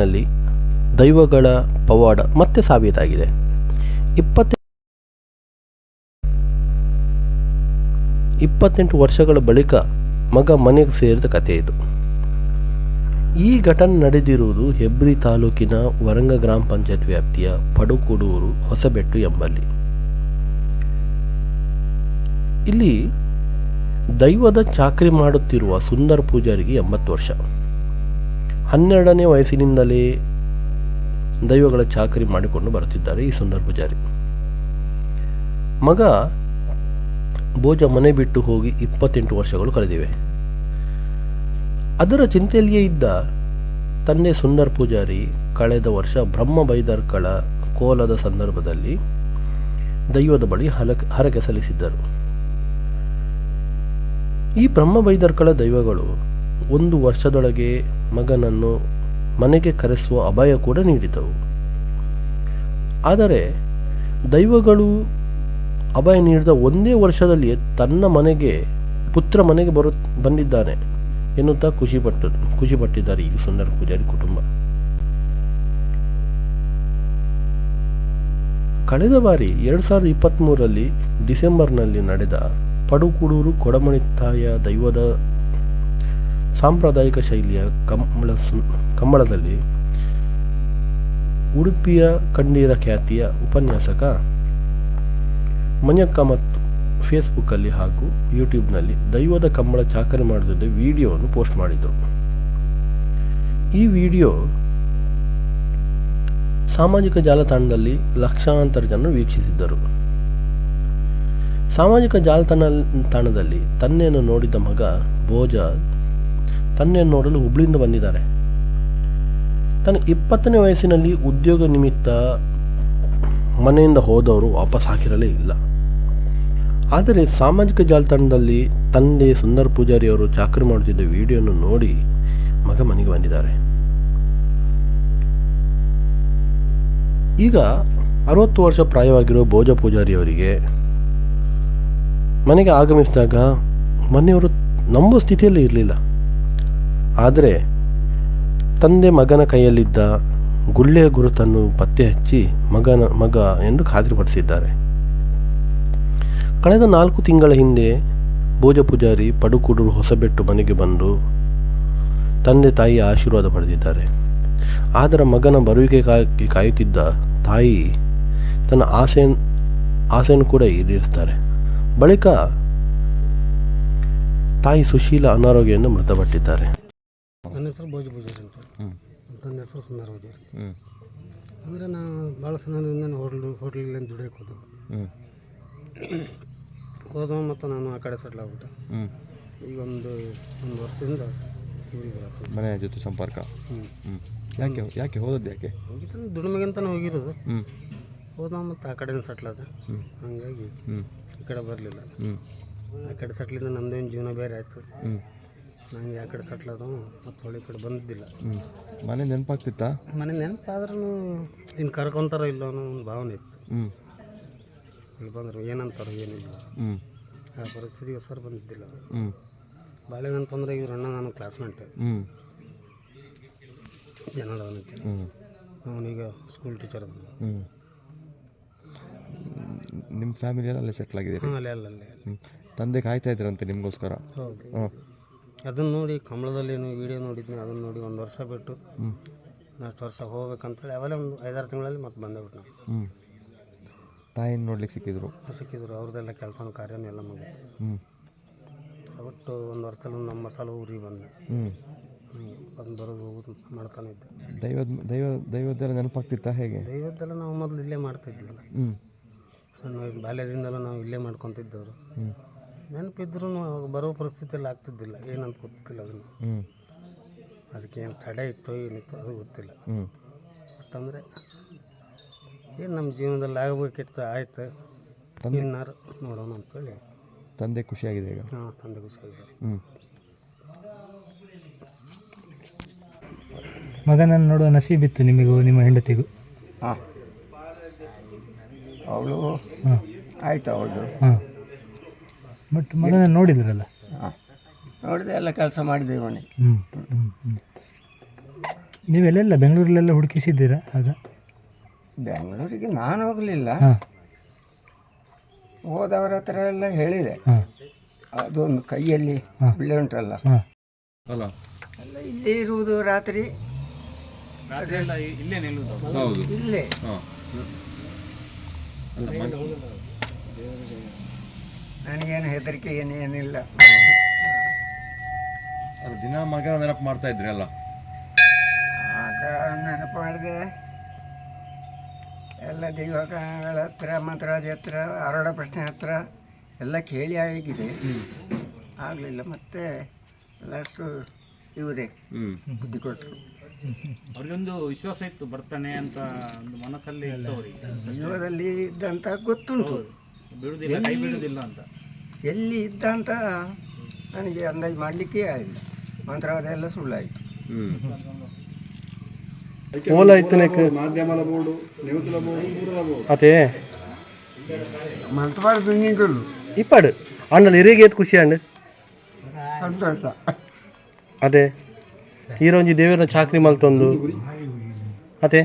ವಯಸ್ಸಿನಲ್ಲಿ ದೈವಗಳ ಪವಾಡ ಮತ್ತೆ ಸಾಬೀತಾಗಿದೆ. ಇಪ್ಪತ್ತೆ ಇಪ್ಪತ್ತೆಂಟು ವರ್ಷಗಳ ಬಳಿಕ ಮಗ ಮನೆಗೆ ಸೇರಿದ ಕಥೆ ಇದು ಈ ಘಟನೆ ನಡೆದಿರುವುದು ಹೆಬ್ರಿ ತಾಲೂಕಿನ ವರಂಗ ಗ್ರಾಮ ಪಂಚಾಯತ್ ವ್ಯಾಪ್ತಿಯ ಪಡುಕುಡೂರು ಹೊಸಬೆಟ್ಟು ಎಂಬಲ್ಲಿ. ಇಲ್ಲಿ ದೈವದ ಚಾಕರಿ ಮಾಡುತ್ತಿರುವ ಸುಂದರ್ ಪೂಜಾರಿಗೆ ಎಂಬತ್ತು ವರ್ಷ. ಹನ್ನೆರಡನೇ ವಯಸ್ಸಿನಿಂದಲೇ ದೈವಗಳ ಚಾಕರಿ ಮಾಡಿಕೊಂಡು ಬರುತ್ತಿದ್ದಾರೆ ಈ ಸುಂದರ್ ಪೂಜಾರಿ ಮಗ ಭೋಜ ಮನೆ ಬಿಟ್ಟು ಹೋಗಿ ಇಪ್ಪತ್ತೆಂಟು ವರ್ಷಗಳು ಕಳೆದಿವೆ. ಅದರ ಚಿಂತೆಯಲ್ಲಿಯೇ ಇದ್ದ ತಂದೆ ಸುಂದರ್ ಪೂಜಾರಿ ಕಳೆದ ವರ್ಷ ಬ್ರಹ್ಮ ಬೈದರ್ಕಳ ಕೋಲದ ಸಂದರ್ಭದಲ್ಲಿ ದೈವದ ಬಳಿ ಹಲಕ ಹರಕೆ ಸಲ್ಲಿಸಿದ್ದರು. ಈ ಬ್ರಹ್ಮ ಬೈದರ್ಕಳ ದೈವಗಳು ಒಂದು ವರ್ಷದೊಳಗೆ ಮಗನನ್ನು ಮನೆಗೆ ಕರೆಸುವ ಅಭಯ ಕೂಡ ನೀಡಿದವು. ಆದರೆ ದೈವಗಳು ಅಭಯ ನೀಡಿದ ಒಂದೇ ವರ್ಷದಲ್ಲಿ ತನ್ನ ಮನೆಗೆ, ಪುತ್ರ ಮನೆಗೆ ಬರು, ಬಂದಿದ್ದಾನೆ ಎನ್ನುತ್ತಾ ಖುಷಿಪಟ್ಟು ಖುಷಿಪಟ್ಟಿದ್ದಾರೆ ಈ ಸುಂದರ ಪೂಜಾರಿ ಕುಟುಂಬ. ಕಳೆದ ಬಾರಿ ಎರಡು ಸಾವಿರದ ಇಪ್ಪತ್ತ್ಮೂರರಲ್ಲಿ ಡಿಸೆಂಬರ್ನಲ್ಲಿ ನಡೆದ ಪಡುಕುಡೂರು ಕೊಡಮಣಿತ್ತಾಯ ದೈವದ ಸಾಂಪ್ರದಾಯಿಕ ಶೈಲಿಯ ಕಂಬಳ ಕಂಬಳದಲ್ಲಿ ಉಡುಪಿಯ ಕಣ್ಣೀರ ಖ್ಯಾತಿಯ ಉಪನ್ಯಾಸಕ ಮನ್ಯಕ್ಕ ಮತ್ತು ಫೇಸ್ಬುಕ್ಕಲ್ಲಿ ಹಾಗೂ ಯೂಟ್ಯೂಬ್ನಲ್ಲಿ ದೈವದ ಕಂಬಳ ಚಾಕರಿ ಮಾಡಿದ ವಿಡಿಯೋವನ್ನು ಪೋಸ್ಟ್ ಮಾಡಿದರು ಈ ವಿಡಿಯೋ ಸಾಮಾಜಿಕ ಜಾಲತಾಣದಲ್ಲಿ ಲಕ್ಷಾಂತರ ಜನರು ವೀಕ್ಷಿಸಿದ್ದರು. ಸಾಮಾಜಿಕ ಜಾಲತಾಣ ತಾಣದಲ್ಲಿ ತನ್ನೆಯನ್ನು ನೋಡಿದ ಮಗ ಭೋಜ ತನ್ನೆಯನ್ನು ನೋಡಲು ಹುಬ್ಳಿಯಿಂದ ಬಂದಿದ್ದಾರೆ. ತನ್ನ ಇಪ್ಪತ್ತನೇ ವಯಸ್ಸಿನಲ್ಲಿ ಉದ್ಯೋಗ ನಿಮಿತ್ತ ಮನೆಯಿಂದ ಹೋದವರು ವಾಪಸ್ ಹಾಕಿರಲೇ ಇಲ್ಲ. ಆದರೆ ಸಾಮಾಜಿಕ ಜಾಲತಾಣದಲ್ಲಿ ತಂದೆ ಸುಂದರ್ ಪೂಜಾರಿ ಅವರು ಚಾಕರಿ ಮಾಡುತ್ತಿದ್ದ ವಿಡಿಯೋವನ್ನು ನೋಡಿ ಮಗ ಮನೆಗೆ ಬಂದಿದ್ದಾರೆ. ಈಗ ಅರವತ್ತು ವರ್ಷ ಪ್ರಾಯವಾಗಿರುವ ಭೋಜ ಪೂಜಾರಿ ಅವರಿಗೆ ಮನೆಗೆ ಆಗಮಿಸಿದಾಗ ಮನೆಯವರು ನಂಬೋ ಸ್ಥಿತಿಯಲ್ಲಿ ಇರಲಿಲ್ಲ. ಆದರೆ ತಂದೆ ಮಗನ ಕೈಯಲ್ಲಿದ್ದ ಗುಳ್ಳೆಯ ಗುರುತನ್ನು ಪತ್ತೆ ಹಚ್ಚಿ ಮಗನ, ಮಗ ಎಂದು ಖಾತ್ರಿಪಡಿಸಿದ್ದಾರೆ. ಕಳೆದ ನಾಲ್ಕು ತಿಂಗಳ ಹಿಂದೆ ಭೋಜ ಪೂಜಾರಿ ಪಡುಕುಡೂರು ಹೊಸಬೆಟ್ಟು ಮನೆಗೆ ಬಂದು ತಂದೆ ತಾಯಿಯ ಆಶೀರ್ವಾದ ಪಡೆದಿದ್ದಾರೆ. ಆದರೆ ಮಗನ ಬರುವಿಕೆ ಕಾಯುತ್ತಿದ್ದ ತಾಯಿ ತನ್ನ ಆಸೆ ಆಸೆಯನ್ನು ಕೂಡ ಈಡೇರಿಸ್ತಾರೆ ಬಳಿಕ ತಾಯಿ ಸುಶೀಲ ಅನಾರೋಗ್ಯದಿಂದ ಮೃತಪಟ್ಟಿದ್ದಾರೆ. ಹೆಸರು ಭೋಜ ಪೂಜಾರಿ ಅಂತ. ನನ್ನ ಹೆಸರು ಸುಂದರ ಭುಜರಿ ಹ್ಞೂ ಅಂದರೆ ನಾವು ಭಾಳ ಸಣ್ಣದಿಂದ ಹೋಟ್ಲು ಹೋಟ್ಲಲ್ಲಿ ದುಡಿಯೋಕೆ ಹೋದವು. ಹ್ಞೂ ಹೋದವ ಮತ್ತು ನಾನು ಆ ಕಡೆ ಸೆಟ್ಲ್ ಆಗ್ಬಿಟ್ಟೆ. ಹ್ಞೂ ಈಗ ಒಂದು ಒಂದು ವರ್ಷದಿಂದ ಊರಿಗೆ ಬರತ್ತೆ ಮನೆಯ ಜೊತೆ ಸಂಪರ್ಕ. ಹ್ಞೂ ಹ್ಞೂ ಯಾಕೆ ಯಾಕೆ ಹೋದದ್ದು ಯಾಕೆ? ಹೋಗಿತ್ತು ದುಡಿಮೆಗಂತಾನೆ ಹೋಗಿರೋದು. ಹ್ಞೂ ಹೋದವ ಮತ್ತು ಆ ಕಡೆಯಿಂದ ಸೆಟ್ಲ್ ಆದ. ಹ್ಞೂ ಹಾಗಾಗಿ ಹ್ಞೂ ಈ ಕಡೆ ಬರಲಿಲ್ಲ. ಹ್ಞೂ ಆ ಕಡೆ ಸೆಟ್ಲಿಂದ ನಮ್ಮದೇನು ಜೀವನ ಬೇರೆ ಆಯಿತು. ಹ್ಞೂ ನಂಗೆ ಆ ಕಡೆ ಸಟ್ಲದು ಮತ್ತು ಹೊಳಿ ಕಡೆ ಬಂದಿದ್ದಿಲ್ಲ. ಹ್ಞೂ ಮನೆ ನೆನಪಾಗ್ತಿತ್ತಾ? ಮನೆ ನೆನಪಾದ್ರೂ ಇನ್ನು ಕರ್ಕೊಂತಾರ ಇಲ್ಲೋ ಅನ್ನೋ ಒಂದು ಭಾವನೆ ಇತ್ತು. ಹ್ಞೂ ಇಲ್ಲಿ ಬಂದರು ಏನಂತಾರೋ ಏನಿಲ್ಲ. ಹ್ಞೂ ಆ ಪರಿಸ್ಥಿತಿ ಸರ್ ಬಂದಿದ್ದಿಲ್ಲ. ಹ್ಞೂ ಭಾಳ ಏನಂತಂದ್ರೆ ಅಂದ್ರೆ ಇವ್ರ ಅಣ್ಣ ನಾನು ಕ್ಲಾಸ್ಮೇಟ್ ಹ್ಞೂ ಅಂತ ಹ್ಞೂ ಅವನೀಗ ಸ್ಕೂಲ್ ಟೀಚರ್ ಅದ ಹ್ಞೂ ನಿಮ್ಮ ಫ್ಯಾಮಿಲಿಯಲ್ಲಿ ಅಲ್ಲೇ ಸೆಟ್ಲ್ ಆಗಿದೆ ಹಾಂ ಅಲ್ಲೇ ಅಲ್ಲೇ ಹ್ಞೂ ತಂದೆ ಕಾಯ್ತಾ ಇದ್ರಂತೆ ನಿಮಗೋಸ್ಕರ? ಹೌದು. ಹಾಂ ಅದನ್ನು ನೋಡಿ ಕಮಲದಲ್ಲಿ ಏನು ವೀಡಿಯೋ ನೋಡಿದ್ನಿ ಅದನ್ನು ನೋಡಿ ಒಂದು ವರ್ಷ ಬಿಟ್ಟು ಅಷ್ಟು ವರ್ಷ ಹೋಗ್ಬೇಕಂತೇಳಿ ಅವಲೇ ಒಂದು ಐದಾರು ತಿಂಗಳಲ್ಲಿ ಮತ್ತೆ ಬಂದೆ ಬಿಟ್ಟು ನಾವು ಹ್ಞೂ ತಾಯಿನ ನೋಡ್ಲಿಕ್ಕೆ ಸಿಕ್ಕಿದ್ರು ಸಿಕ್ಕಿದ್ರು ಅವ್ರದ್ದೆಲ್ಲ ಕೆಲಸ ಕಾರ್ಯನೂ ಎಲ್ಲ ಹ್ಞೂ ಒಟ್ಟು ಒಂದು ವರ್ಷದಲ್ಲಿ ಒಂದು ನಮ್ಮ ಸಲ ಊರಿಗೆ ಬಂದೆ. ಹ್ಞೂ ಹ್ಞೂ ಬಂದು ಬರೋದು ಹೋಗೋದು ಮಾಡ್ತಾನೆ ಇದ್ದೆ. ದೈವದ ದೈವ ದೈವದ್ದೆಲ್ಲ ನೆನಪಾಗ್ತಿತ್ತಾ ಹೇಗೆ? ದೈವದ್ದೆಲ್ಲ ನಾವು ಮೊದಲು ಇಲ್ಲೇ ಮಾಡ್ತಿದ್ವಿ. ಹ್ಞೂ ಸಣ್ಣ ವಯಸ್ಸು ಬಾಲ್ಯದಿಂದಲೂ ನಾವು ಇಲ್ಲೇ ಮಾಡ್ಕೊತಿದ್ದವರು. ಹ್ಞೂ ನೆನಪಿದ್ರೂ ಅವಾಗ ಬರೋ ಪರಿಸ್ಥಿತಿಯಲ್ಲಿ ಆಗ್ತಿದ್ದಿಲ್ಲ. ಏನಂತ ಗೊತ್ತಿಲ್ಲ ಅದನ್ನು. ಹ್ಞೂ ಅದಕ್ಕೆ ಏನು ತಡೆ ಇತ್ತೋ ಏನಿತ್ತು ಅದು ಗೊತ್ತಿಲ್ಲ. ಹ್ಞೂ ಬಟ್ ಅಂದರೆ ಏನು ನಮ್ಮ ಜೀವನದಲ್ಲಿ ಆಗಬೇಕಿತ್ತು ಆಯ್ತು. ಇನ್ನಾರು ನೋಡೋಣ ಅಂತೇಳಿ. ತಂದೆ ಖುಷಿಯಾಗಿದೆ ಈಗ? ಹಾಂ ತಂದೆ ಖುಷಿಯಾಗಿದೆ. ಹ್ಞೂ ಮಗನನ್ನು ನೋಡುವ ನಸೀಬಿತ್ತು ನಿಮಗೂ ನಿಮ್ಮ ಹೆಂಡತಿಗೂ? ಹಾಂ. ಅವಳು ಹಾಂ. ಆಯ್ತು ಅವಳದು. ಹಾಂ. ಬಟ್ ಮಗನ ನೋಡಿದ್ರಲ್ಲ? ಹಾಂ. ನೋಡಿದೆ ಎಲ್ಲ ಕೆಲಸ ಮಾಡಿದೆ ಮನೆ. ಹ್ಞೂ ಹ್ಞೂ ನೀವೆಲ್ಲೆಲ್ಲ ಬೆಂಗಳೂರಲ್ಲೆಲ್ಲ ಹುಡುಕಿಸಿದ್ದೀರಾ ಆಗ? ಬೆಂಗಳೂರಿಗೆ ನಾನು ಹೋಗಲಿಲ್ಲ. ಹಾಂ. ಹೋದವರ ಹತ್ರ ಎಲ್ಲ ಹೇಳಿದೆ. ಹಾಂ. ಅದೊಂದು ಕೈಯಲ್ಲಿ ಬಿಳಿ ಉಂಟಲ್ಲ. ಹಾಂ. ಅಲ್ಲ ಎಲ್ಲ ಇಲ್ಲೇ ಇರುವುದು ರಾತ್ರಿ. ಹೌದು. ಇಲ್ಲೇ. ಹಾಂ. ನನಗೇನು ಹೆದರಿಕೆ ಏನು ಏನಿಲ್ಲ. ಅಲ್ಲ ದಿನ ಮಗನ ನೆನಪು ಮಾಡ್ತಾ ಇದ್ರಿ ಅಲ್ಲ? ಆಗ ನೆನಪು ಮಾಡಿದೆ. ಎಲ್ಲ ದೇವಗಳ ಹತ್ರ ಮಂತ್ರಾಜ ಹತ್ರ ಆರೋಡ ಪ್ರಶ್ನೆ ಹತ್ರ ಎಲ್ಲ ಕೇಳಿ ಆಗಿದೆ. ಆಗಲಿಲ್ಲ ಮತ್ತೆ ಲಾಸ್ಟು ಇವರೇ ಬುದ್ಧಿ ಕೊಟ್ಟರು. ಅವ್ರಿಗೊಂದು ವಿಶ್ವಾಸ ಇತ್ತು ಬರ್ತಾನೆ ಅಂತ ಒಂದು ಮನಸ್ಸಲ್ಲಿ ಜೀವದಲ್ಲಿ ಇದ್ದಂತ ಗೊತ್ತುಂಟು. ಬಿಡುದಿಲ್ಲ ಕೈ ಬಿಡುದಿಲ್ಲ ಅಂತ. ಎಲ್ಲಿ ಇದ್ದ ಅಂತ ನನಗೆ ಅಂದಾಜು ಮಾಡಲಿಕ್ಕೆ ಆಗಿಲ್ಲ ಮಂತ್ರವಾದ ಎಲ್ಲ ಸುಳ್ಳಾಯಿತು. ಓಲ ಇತ್ತನಕ ಅದೇ. ಮಂತ್ರವಾದ ನಿಂಗಲು ಇಪ್ಪಾಡು ಅಣ್ಣಲ್ಲಿ ಇರಿಗೆ ಏತ್ ಖುಷಿ ಅಣ್ಣ. ಸಂತೋಷ. ಅದೇ. ಈರೊಂಜಿ ದೇವರ ಚಾಕ್ರಿ ಮಲ್ತೊಂದು. ಅದೇ.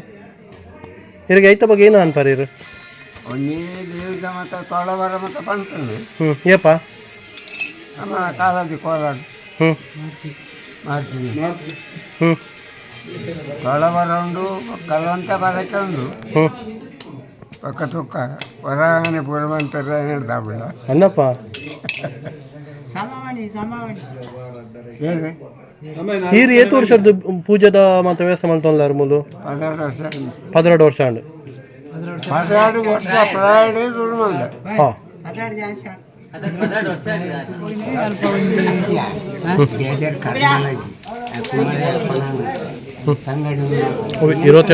ಇರಿಗೆ ಐತ ಬಗ್ಗೆ ಏನು ಅನ್ಪಾರ ಇರು? ಒಂದೇ ದೇವಿದ ಮತ್ತು ತೊಳವರ ಮತ್ತು ಪಂತನೆ ಹ್ಞೂ ಏಪ ನಮ್ಮ ಕಾಲಾದಿ ಕೋಲಾರ. ಹ್ಞೂ ಮಾಡ್ತೀವಿ ಹ್ಞೂ ತೊಳವರ ಉಂಡು ಕಲ್ವಂತ ಬರಕ್ಕೆ ಉಂಡು. ಹ್ಞೂ ಪಕ್ಕ ತುಕ್ಕ ಹೊರಗನೆ ಪೂರ್ವಂತರ ಹಿಡ್ದಾಬಿಡ ಅನ್ನಪ್ಪ ಸಮಾವಣಿ ಸಮಾವಣಿ ಏನು? ಈರು ಏತು ವರ್ಷದ್ದು ಪೂಜದ ಮತ್ತು ವ್ಯವಸ್ಥೆ ಮಾಡ್ತಾನಲ್ಲ ಮೂಲು ಹದಿನೆರಡು ವರ್ಷ ಪದಿನೆರಡು ವರ್ಷ ಅಂಡ್ ಹದಿನೆರಡು ವರ್ಷ. ಪ್ರಯಾಣ ದೂರ ಮಂದ ಹಾಂ.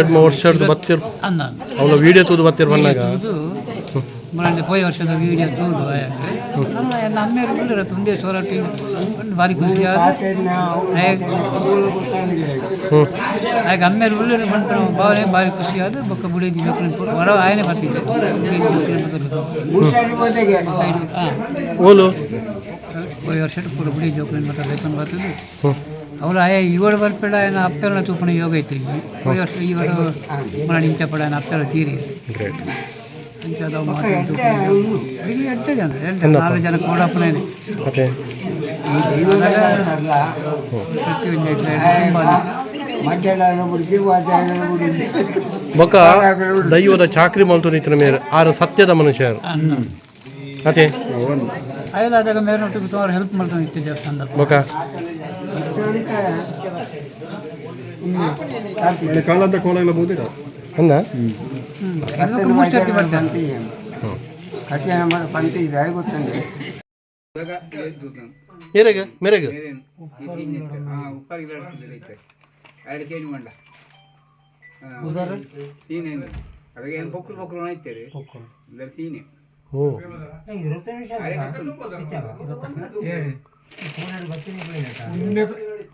ಮೂರು ವರ್ಷದ ಬತ್ತಿರ್ ಅವ್ನ ವೀಡಿಯೋ ವಿಡಿಯೋ ತೂದು ಬತ್ತಿರ್ ಬಂದಾಗ. നമ്മളതിൻ്റെ ವರ್ಷದ ವೀಡಿಯೋ വീഡിയോ തോന്നുന്നു നമ്മൾ ನಮ್ಮ അമ്മയൊരു പിള്ളേരെ തുന്തിയ ചോറാട്ടി ಭಾರಿ ಖುಷಿಯಾದ ಆಯ್ಕೆ ಅಮ್ಮೇಲೆ ಉಳ್ಳೂರು ಬಂತು ಭಾವನೆ ಭಾರಿ ಖುಷಿಯಾದ ಬೊಕ್ಕ ಬುಡೇಜಿ ಮಕ್ಕಳು ಹೊರ ಆಯನೆ ಬರ್ತಿದ್ದೆ ಹೋದ ವರ್ಷ ಕೂಡ ಬುಡಿ ಜೋಕಲಿನ ಮಕ್ಕಳು ಬೇಕಂದು ಬರ್ತಿದ್ದೆ ಅವ್ರು ಆಯ ಇವಳು ಬರ್ಬೇಡ ಏನ ಅಪ್ಪೆಲ್ಲ ತೂಪಣ ಯೋಗ ಐತಿ ಈ ವರ್ಷ ಇವಳು ಮರಣ ಇಂಚ ಪಡ ಅಪ್ಪೆಲ್ಲ ತೀರಿ. ಮಾತು ಇಲ್ಲಿ ಎಂಟು ಜನ ಎಂಟು ನಾಲ್ಕು ಜನ ಪ್ರತಿಯೊಂದು ಇಟ್ಲೆ ಬೊಕ್ಕ ದೈವದ ಚಾಕ್ರಿ ಮಲ್ತು ನಿಂತಿನ ಮೇಲೆ ಆರು ಸತ್ಯದ ಮನುಷ್ಯರು. ಅಯ್ಯಲಾದಾಗ ಮೇಲ್ನೊಟ್ಟಿಗೆ ಸುಮಾರು ಹೆಲ್ಪ್ ಮಾಡ್ತಾನೆ ಇತ್ತು ದೇವಸ್ಥಾನದ ಬೊಕ್ಕ ಕೋಲ ಎಲ್ಲ ಬೋದಿರ ಅಂದ? ಕಥೆ ಮಾಡಿ ಇದೆ. ಯಾರಿಗೆ ಗೊತ್ತಂడి ಏರೆಗ ಮೆರೆಗ? ಎರಡು ಕೆ ಜಿ ಮಂಡ ಸೀನೆ ಅದಾಗ ಏನು ಪೊಕ್ಕಲು ಪೊಕ್ಕಲು ಐತೆ ಇದರ ಸೀನೆ ಓ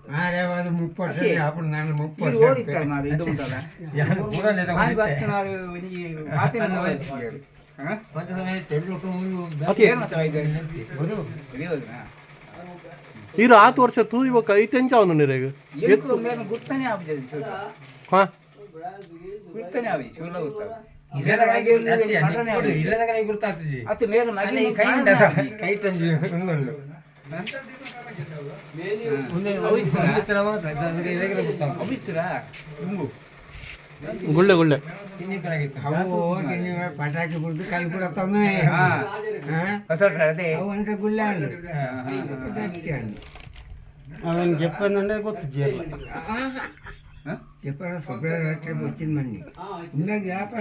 ನಾನೇವಾದ್ರು ಮುಪ್ಪು ವರ್ಷ ಹಾಕೊಂಡು ನಾನು ಮುಪ್ಪು ವರ್ಷ ಓದಿತ್ತಲ್ಲ ನಾವು ಇರು ಆತು ವರ್ಷ ತೂದಿಬೇಕ ಐತೆಂಚ ಅವನು ನಿರಗ ಗುರ್ತಾನೆ ಆಗಿದೆ ಹಾ ಗುರ್ತಾನೆ ಗುರ್ತಾಗ್ತದೆ ಕೈ ಕೈ ತಂದು ಅವಿತ್ರಾ? ತುಂಬು. ಗುಳ್ಳೆ ಗುಳ್ಳೆ ಅವು ಹೋಗಿ ನೀವು ಪಟಾಕಿ ಬಿಡ್ದು ಕೈ ಕೂಡ ತಂದ್ರೆ ಹಾ. ಹೊಸ ಅದೇ ಅವು ಅಂತ ಗುಳ್ಳೆ ಅಂಡು ಗಟ್ಟಿ ಅಂಡು ಅವನು చెప్పందంటే ಗೊತ್ತು ಜೇರ್ಲ చెప్పాను ఫిబ్రవరి ఒకటి వచ్చింది మండి ఇంకా వ్యాపార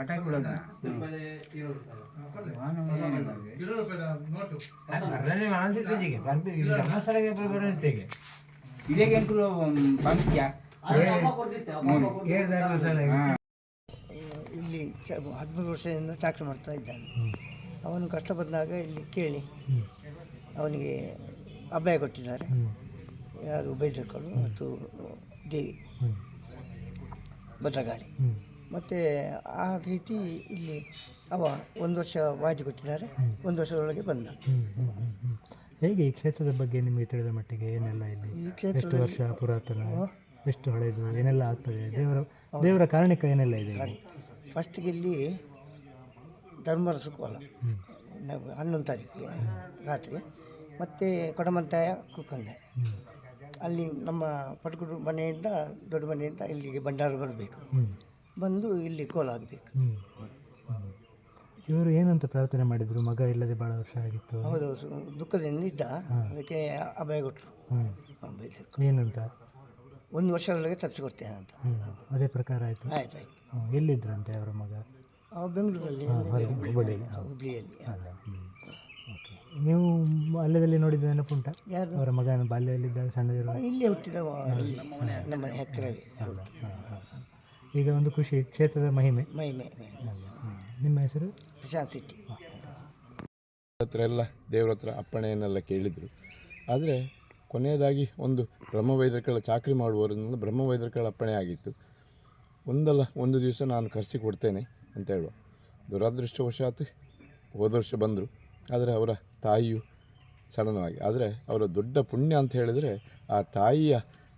ಅಟ್ಯಾಕ್ ಬಿಡೋದ ಇಲ್ಲಿ ಹದಿಮೂರು ವರ್ಷದಿಂದ ಚಾಕ್ರಿ ಮಾಡ್ತಾ ಇದ್ದಾನೆ. ಅವನು ಕಷ್ಟ ಬಂದಾಗ ಇಲ್ಲಿ ಕೇಳಿ. ಅವನಿಗೆ ಅಭಯ ಕೊಟ್ಟಿದ್ದಾರೆ. ಯಾರು ಬೈದರ್ಕಳು ಮತ್ತು ದೇವಿ. ಭದ್ರಗಾಳಿ ಮತ್ತು ಆ ರೀತಿ ಇಲ್ಲಿ ಅವ ಒಂದು ವರ್ಷ ವಾಯ್ದೆ ಕೊಟ್ಟಿದ್ದಾರೆ. ಒಂದು ವರ್ಷದೊಳಗೆ ಬಂದ. ಹೇಗೆ ಈ ಕ್ಷೇತ್ರದ ಬಗ್ಗೆ ನಿಮಗೆ ತಿಳಿದ ಮಟ್ಟಿಗೆ ಏನೆಲ್ಲ ಇಲ್ಲಿ ಈ ಎಷ್ಟು ವರ್ಷ ಪುರಾತನ? ಎಷ್ಟು ಹಳೆಯದು ಏನೆಲ್ಲ ಆಗ್ತದೆ? ದೇವರ ದೇವರ ಕಾರಣಿಕ ಏನೆಲ್ಲ ಇದೆ? ಫಸ್ಟಿಗೆ ಇಲ್ಲಿ ಧರ್ಮರಸ ಕೋಲ ಹನ್ನೊಂದು ತಾರೀಕಿಗೆ ರಾತ್ರಿ. ಮತ್ತು ಕೊಡಮಂತಾಯ ಕುಕ್ಕಂಡೆ ಅಲ್ಲಿ ನಮ್ಮ ಪಟಗುಡು ಮನೆಯಿಂದ ದೊಡ್ಡ ಮನೆಯಿಂದ ಇಲ್ಲಿಗೆ ಭಂಡಾರ ಬರಬೇಕು. ಬಂದು ಇಲ್ಲಿ ಕೋಲ ಆಗಬೇಕು ಹ್ಮ್. ಹ್ಮ್. ಇವರು ಏನಂತ ಪ್ರಾರ್ಥನೆ ಮಾಡಿದ್ರು? ಮಗ ಇಲ್ಲದೆ ಭಾಳ ವರ್ಷ ಆಗಿತ್ತು. ಹೌದು ಸು- ದುಃಖದಿಂದ ಇದ್ದ. ಅದಕ್ಕೆ ಅಭಯ ಕೊಟ್ಟರು ಹ್ಮ್. ಬೈದರು ಏನಂತ? ಒಂದು ವರ್ಷದೊಳಗೆ ತರಿಸ್ಕೊಡ್ತೇನೆ ಅಂತ. ಹ್ಮ್. ಅದೇ ಪ್ರಕಾರ ಆಯಿತು. ಆಯ್ತು ಆಯ್ತು. ಎಲ್ಲಿದ್ರಂತೆ ಅವರ ಮಗ? ಅವ ಬೆಂಗಳೂರಲ್ಲಿ. ಹೊರಗೆ ಹುಬ್ಬಳ್ಳಿಯಲ್ಲಿ. ಹುಬ್ಳಿಯಲ್ಲಿ ಓಕೆ ನೀವು ಬಾಲ್ಯದಲ್ಲಿ ನೋಡಿದ ನೆನಪುಂಟ? ಯಾರು? ಅವರ ಮಗನ ಬಾಲ್ಯದಲ್ಲಿದ್ದಾಗ ಸಣ್ಣದಿರುವ ಇಲ್ಲೇ ಹುಟ್ಟಿದವ. ಇಲ್ಲಿ ನಮ್ಮ ಮನೆ ಹತ್ತಿರವೇ. ಈಗ ಒಂದು ಖುಷಿ ಕ್ಷೇತ್ರದ ಮಹಿಮೆ. ಮೈ ಮೈ ಮೈ ಹ್ಮ್. ನಿಮ್ಮ ಹೆಸರು? ಪ್ರಶಾಂತ್ ಸಿಟ್ಟಿ. ಹತ್ರ ಎಲ್ಲ ದೇವ್ರ ಹತ್ರ ಅಪ್ಪಣೆಯನ್ನೆಲ್ಲ ಕೇಳಿದರು. ಆದರೆ ಕೊನೆಯದಾಗಿ ಒಂದು ಬ್ರಹ್ಮವೈದ್ಯರುಗಳ ಚಾಕರಿ ಮಾಡುವವರಿಂದ ಬ್ರಹ್ಮವೈದ್ಯರುಗಳ ಅಪ್ಪಣೆ ಆಗಿತ್ತು. ಒಂದಲ್ಲ ಒಂದು ದಿವಸ ನಾನು ಖರ್ಚು ಕೊಡ್ತೇನೆ ಅಂತ ಹೇಳುವ. ದುರದೃಷ್ಟವಶಾತ್ ಹೋದ ವರ್ಷ ಬಂದರು. ಆದರೆ ಅವರ ತಾಯಿಯು ಸಡನವಾಗಿ ಆದರೆ ಅವರ ದೊಡ್ಡ ಪುಣ್ಯ ಅಂತ ಹೇಳಿದರೆ ಆ ತಾಯಿಯ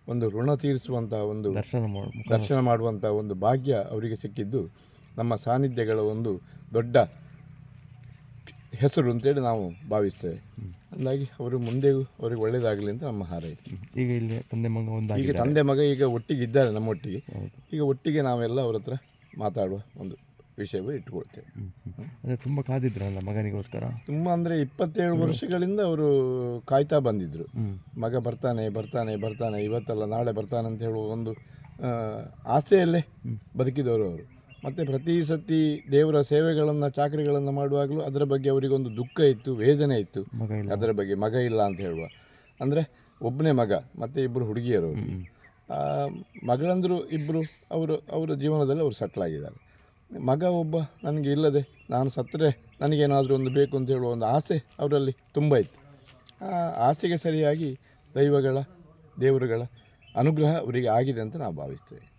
ಒಂದು ಋಣ ತೀರಿಸುವಂತಹ ಒಂದು ದರ್ಶನ ದರ್ಶನ ಮಾಡುವಂಥ ಒಂದು ಭಾಗ್ಯ ಅವರಿಗೆ ಸಿಕ್ಕಿದ್ದು ನಮ್ಮ ಸಾನ್ನಿಧ್ಯಗಳ ಒಂದು ದೊಡ್ಡ ಹೆಸರು ಅಂತೇಳಿ ನಾವು ಭಾವಿಸ್ತೇವೆ. ಹಾಗಾಗಿ ಅವರು ಮುಂದೆ ಅವ್ರಿಗೆ ಒಳ್ಳೆಯದಾಗಲಿ ಅಂತ ನಮ್ಮ ಹಾರೈಕೆ. ಈಗ ಇಲ್ಲಿ ತಂದೆ ಮಗ ಈಗ ಒಂದಾಗಿ ತಂದೆ ಮಗ ಈಗ ಒಟ್ಟಿಗೆ ಇದ್ದಾರೆ ನಮ್ಮೊಟ್ಟಿಗೆ ಈಗ ಒಟ್ಟಿಗೆ ನಾವೆಲ್ಲ ಅವ್ರ ಹತ್ರ ಮಾತಾಡುವ ಒಂದು ವಿಷಯವೂ ಇಟ್ಕೊಳ್ತೇವೆ ಅಂದರೆ ತುಂಬ ಕಾದಿದ್ರಲ್ಲ ಮಗನಿಗೋಸ್ಕರ? ತುಂಬ ಅಂದರೆ ಇಪ್ಪತ್ತೇಳು ವರ್ಷಗಳಿಂದ ಅವರು ಕಾಯ್ತಾ ಬಂದಿದ್ದರು ಮಗ ಬರ್ತಾನೆ ಬರ್ತಾನೆ ಬರ್ತಾನೆ ಇವತ್ತಲ್ಲ ನಾಳೆ ಬರ್ತಾನೆ ಅಂತ ಹೇಳುವ ಒಂದು ಆಸೆಯಲ್ಲೇ ಬದುಕಿದವರು ಅವರು. ಮತ್ತು ಪ್ರತಿ ಸತಿ ದೇವರ ಸೇವೆಗಳನ್ನು ಚಾಕರಿಗಳನ್ನು ಮಾಡುವಾಗಲೂ ಅದರ ಬಗ್ಗೆ ಅವರಿಗೊಂದು ದುಃಖ ಇತ್ತು ವೇದನೆ ಇತ್ತು. ಅದರ ಬಗ್ಗೆ ಮಗ ಇಲ್ಲ ಅಂತ ಹೇಳುವ. ಅಂದರೆ ಒಬ್ಬನೇ ಮಗ ಮತ್ತು ಇಬ್ಬರು ಹುಡುಗಿಯರು. ಮಗಳಂದರು ಇಬ್ಬರು ಅವರು ಅವರ ಜೀವನದಲ್ಲಿ ಅವರು ಸೆಟ್ಲ್ ಆಗಿದ್ದಾರೆ. ಮಗ ಒಬ್ಬ ನನಗೆ ಇಲ್ಲದೆ ನಾನು ಸತ್ತರೆ ನನಗೇನಾದರೂ ಒಂದು ಬೇಕು ಅಂತ ಹೇಳುವ ಒಂದು ಆಸೆ ಅವರಲ್ಲಿ ತುಂಬ ಇತ್ತು. ಆ ಆಸೆಗೆ ಸರಿಯಾಗಿ ದೈವಗಳ, ದೇವರುಗಳ ಅನುಗ್ರಹ ಅವರಿಗೆ ಆಗಿದೆ ಅಂತ ನಾವು ಭಾವಿಸ್ತೇವೆ